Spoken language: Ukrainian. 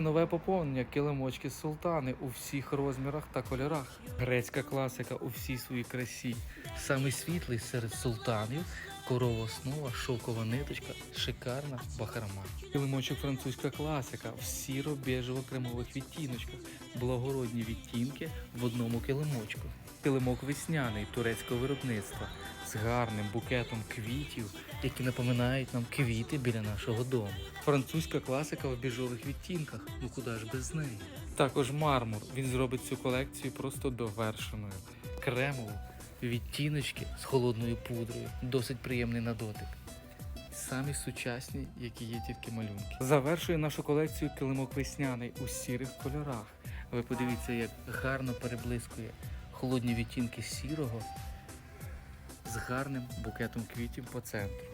Нове поповнення килимочки султани у всіх розмірах та кольорах. Грецька класика у всій своїй красі. Самий світлий серед султанів, корова основа, шовкова ниточка, шикарна бахрама. Килимочок французька класика в сіро-бежево-кремових відтіночках, благородні відтінки в одному килимочку. Килимок весняний турецького виробництва з гарним букетом квітів, які напоминають нам квіти біля нашого дому. Французька класика в біжових відтінках. Ну куди ж без неї? Також мармур. Він зробить цю колекцію просто довершеною. Кремову, відтіночки з холодною пудрою. Досить приємний на дотик. Самі сучасні, які є тільки малюнки. Завершує нашу колекцію килимок весняний у сірих кольорах. Ви подивіться, як гарно переблискує холодні відтінки сірого з гарним букетом квітів по центру.